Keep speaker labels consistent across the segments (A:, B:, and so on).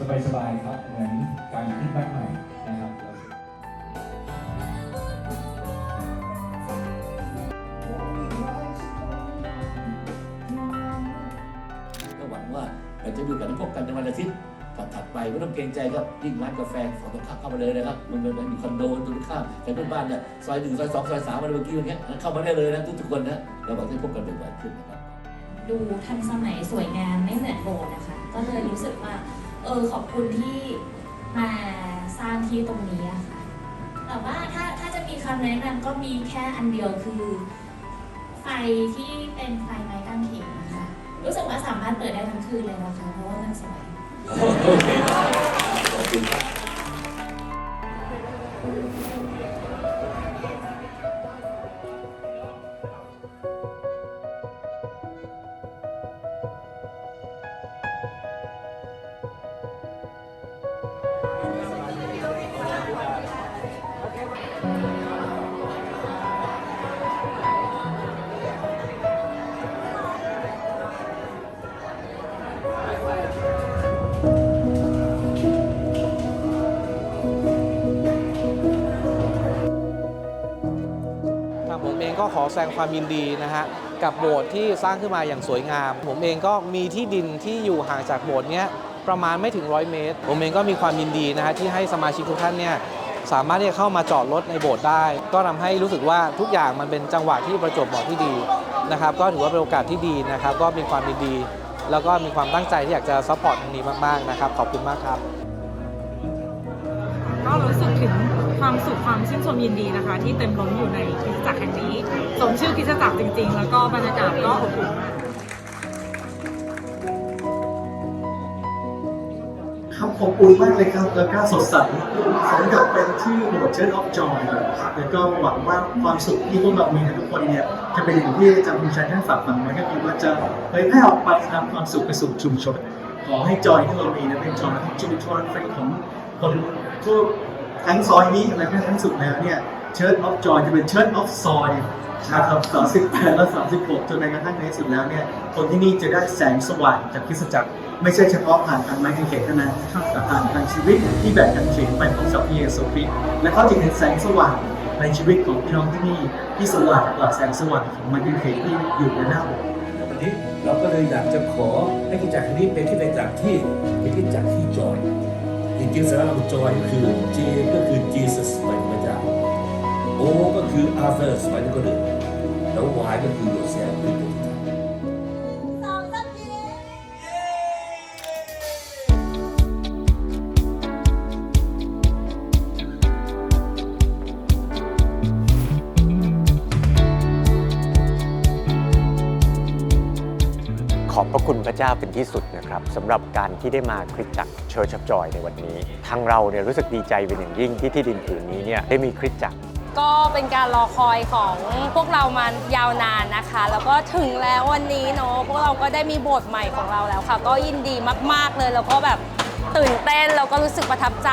A: สบายๆครับ เหมือนการขึ้นบ้านใหม่นะครับ
B: ก็หวังว่าเราจะดูกันพบกันในวันอาทิตย์ถัดไปไม่ต้องเกรงใจครับยิ่งร้านกาแฟฝั่งตรงข้ามเข้ามาเลยนะครับมันเป็นมีคอนโดตรงข้ามแต่เพื่อนบ้านเนี่ยซอยหนึ่งซอยสองซอยสามอะไรเมื่อกี้อย่างเงี้ยเข้ามาได้เลยนะทุกๆคนนะเราหวังจะพบกันบ่อยๆขึ้นนะครับ
C: ดูทันสมัยสวยงามไม่เหมือนโบสถ์นะคะ ก็เลยรู้สึกว่า เออขอบคุณที่มาสร้างที่ตรงนี้อะค่ะ แต่ว่าถ้าถ้าจะมีคำแนะนำก็มีแค่อันเดียวคือไฟที่เป็นไฟไม้กางเขนนะคะ รู้สึกว่าสามารถเปิดได้ทั้งคืนเลยนะคะ เพราะว่ามันสวย
B: ขอบคุณครับ
D: องก็ขอแสดงความยินดีนะฮะกับโบสถ์ที่สร้างขึ้นมาอย่างสวยงาม ผมเองก็มีที่ดินที่อยู่ห่างจากโบสถ์เนี้ยประมาณไม่ถึงร้อยเมตร ผมเองก็มีความยินดีนะฮะที่ให้สมาชิกทุกท่านเนี่ยสามารถที่จะเข้ามาจอดรถในโบสถ์ได้ ก็ทำให้รู้สึกว่าทุกอย่างมันเป็นจังหวะที่ประจวบเหมาะที่ดีนะครับก็ถือว่าเป็นโอกาสที่ดีนะครับ ก็มีความยินดี แล้วก็มีความตั้งใจที่อยากจะซัพพอร์ตตรงนี้มากๆนะครับขอบคุณมากครับ
E: ก็รู้สึกถึง ความสุขความชื่นชมยินดีนะคะ ที่เต็มล้นอยู่ในคริสตจักรแห่งนี้สมชื่อคริสตจักรจริง ๆ แล้วก็บรรยากาศก็อบอุ่นมาก
F: ครับอบอุ่นมากเลยครับ แล้วก็สดใสสมกับเป็นที่โบสถ์เชิร์ชออฟจอยแล้วก็หวังว่าความสุขที่พวกเรามีกันทุกคนเนี่ยจะเป็นอย่างที่อาจารย์คุณชัยท่านฝากฝังไว้ก็คือว่าจะเผยแพร่ออกไปนำความสุขไปสู่ชุมชน ขอให้จอยที่เรามีนะเป็นจอยที่ชุมชนเป็นของคนทั่ว ทั้งซอยนี้และทั้งสุดแล้วเนี่ยเชิร์ชออฟจอยจะเป็นเชิร์ชออฟซอยนะครับ38แปดและ36จนในกระทั่งในที่สุดแล้วเนี่ยคนที่นี่จะได้แสงสว่างจากคริสตจักรไม่ใช่เฉพาะผ่านทางไม้กางเขนเท่านั้นแต่ผ่านทางชีวิตที่แบ่งกันเขนไปพบกับพระเยซูคริสต์และเขาจึงเห็นแสงสว่างในชีวิตของพี่น้องที่นี่ที่สว่างกว่าแสงสว่างของไม้กางเขนที่อยู่ในหน้าโบสถ์
G: วันนี้เราก็เลยอยากจะขอให้กิจจักรนี้เป็นที่ในจักรที่เป็นที่จักรที่จอย จริงๆสาระของจอยก็คือ J ก็คือ Jesus หมายถึงพระเจ้า O ก็คือ others หมายถึงคนอื่นแล้ว Y ก็คือ yourself คือตัว
H: อบพระคุณพระเจ้าเป็นที่สุดนะครับสำหรับการที่ได้มาคริสตจักร Church of Joy ในวันนี้ ทางเราเนี่ยรู้สึกดีใจเป็นอย่างยิ่งที่ที่ดินผืนนี้เนี่ยได้มีคริสตจักร
I: ก็เป็นการรอคอยของพวกเรามายาวนานนะคะ แล้วก็ถึงแล้ววันนี้เนาะพวกเราก็ได้มีโบทใหม่ของเราแล้วค่ะ ก็ยินดีมาก ๆเลยแล้วก็แบบตื่นเต้นแล้วก็รู้สึกประทับใจ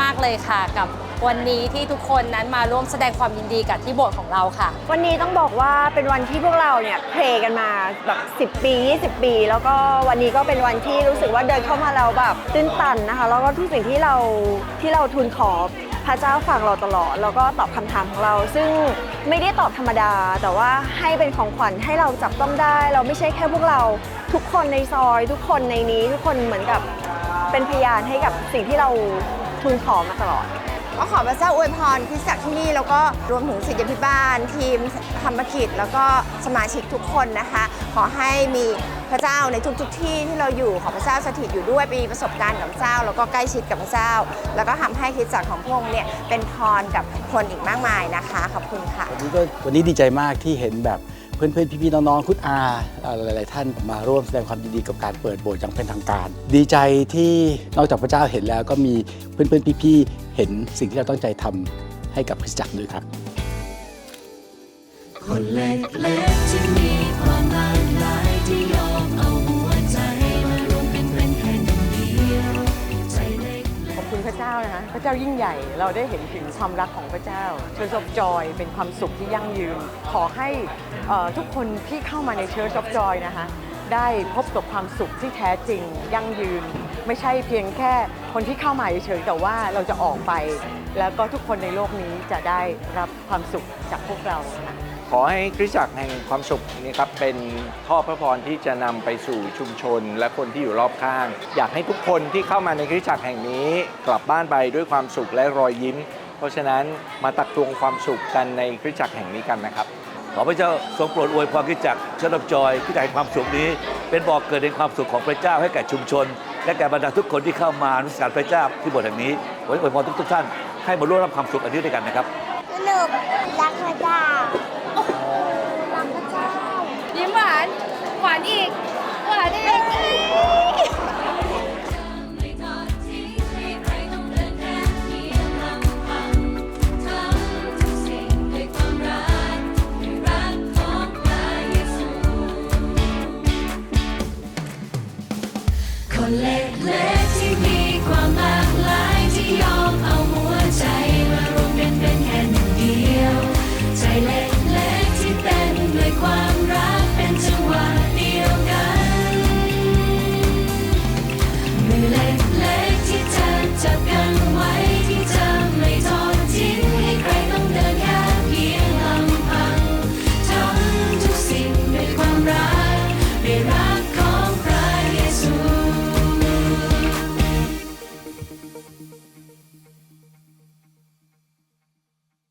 I: มาก ๆเลยค่ะกับ วันนี้ที่ทุกคนนั้นมาร่วมแสดงความยินดีกับที่โบสถ์ของเราค่ะ
J: วันนี้ต้องบอกว่าเป็นวันที่พวกเราเนี่ยเพลงกันมาแบบ10 ปี 20 ปี แล้วก็วันนี้ก็เป็นวันที่รู้สึกว่าเดินเข้ามาแล้วแบบตื้นตันนะคะแล้วก็ทุกสิ่งที่เราที่เราทูลขอพระเจ้าฟังเราตลอด แล้วก็ตอบคำถามของเรา ซึ่งไม่ได้ตอบธรรมดา แต่ว่าให้เป็นของขวัญให้เราจับต้องได้ เราไม่ใช่แค่พวกเราทุกคนในซอย ทุกคนในนี้ทุกคนเหมือนกับเป็นพยานให้กับสิ่งที่เราทูลขอมาตลอด
K: ก็ขอพระเจ้าอวยพรคริสตจักรที่นี่แล้วก็รวมถึงศิษยาพิบาล ทีมธรรมกิจ แล้วก็สมาชิกทุกคนนะคะ ขอให้มีพระเจ้าในทุกๆที่ที่เราอยู่ขอพระเจ้าสถิตอยู่ด้วยมีประสบการณ์กับพระเจ้า แล้วก็ใกล้ชิดกับพระเจ้า แล้วก็ทำให้คริสตจักรของพระองค์เนี่ยเป็นพรกับคนอีกมากมายนะคะขอบคุณค่ะ
L: วันนี้ก็วันนี้ดีใจมากที่เห็นแบบ เพื่อนๆ พี่ๆ น้องๆ คุณอาหลาย ๆ ท่านมาร่วมแสดงความยินดีกับการเปิดโบสถ์อย่างเป็นทางการ ดีใจที่นอกจากพระเจ้าเห็นแล้วก็มีเพื่อนๆ พี่ๆ เห็นสิ่งที่เราตั้งใจทำให้กับคริสตจักรด้วยครับ
M: คนเล็ก ยิ่
N: งใหญ่ เราได้เห็นถึงความรักของพระเจ้าเชิร์ชอ f จอยเป็นความสุขที่ยั่งยืน ขอให้ทุกคนที่เข้ามาในเชิร์ชอ f จอยนะคะได้พบกับความสุขที่แท้จริง ยั่งยืน ไม่ใช่เพียงแค่คนที่เข้ามาเฉยๆแต่ว่าเราจะออกไป แล้วก็ทุกคนในโลกนี้จะได้รับความสุขจากพวกเราค่ะ
O: อให้คริสตจักรแห่งความสุขนี้ครับเป็นท่อพระพรที่จะนำไปสู่ชุมชน และคนที่อยู่รอบข้าง อยากให้ทุกคนที่เข้ามาในคริสตจักรแห่งนี้ กลับบ้านไปด้วยความสุขและรอยยิ้ม เพราะฉะนั้นมาตักตวงความสุขกันในคริสตจักรแห่งนี้กันนะครับ
G: ขอพระเจ้าทรงโปรดอวยพรคริสตจักรเชิญรับจอยคริสตจักรแห่งความสุขนี้ เป็นบ่อกเกิดแห่งความสุขของพระเจ้าให้แก่ชุมชน และแก่บรรดาทุกคนที่เข้ามานมัสการพระเจ้าที่โบสถ์แห่งนี้ขออวยพรทุกๆท่านให้มาร่วมรับความสุขอันนี้ด้วยกันนะครับ
P: นุกรักพระเจ้ารักพระเจ้า
Q: ยิ้มหวาน หวานอีก หวานอีก
M: ไม่ทอดทิ้งให้ใครต้องเดินแค่เพียงลำพังทำทุกสิ่งด้วยความรักด้วยรักของพระเยซูคนเล็ก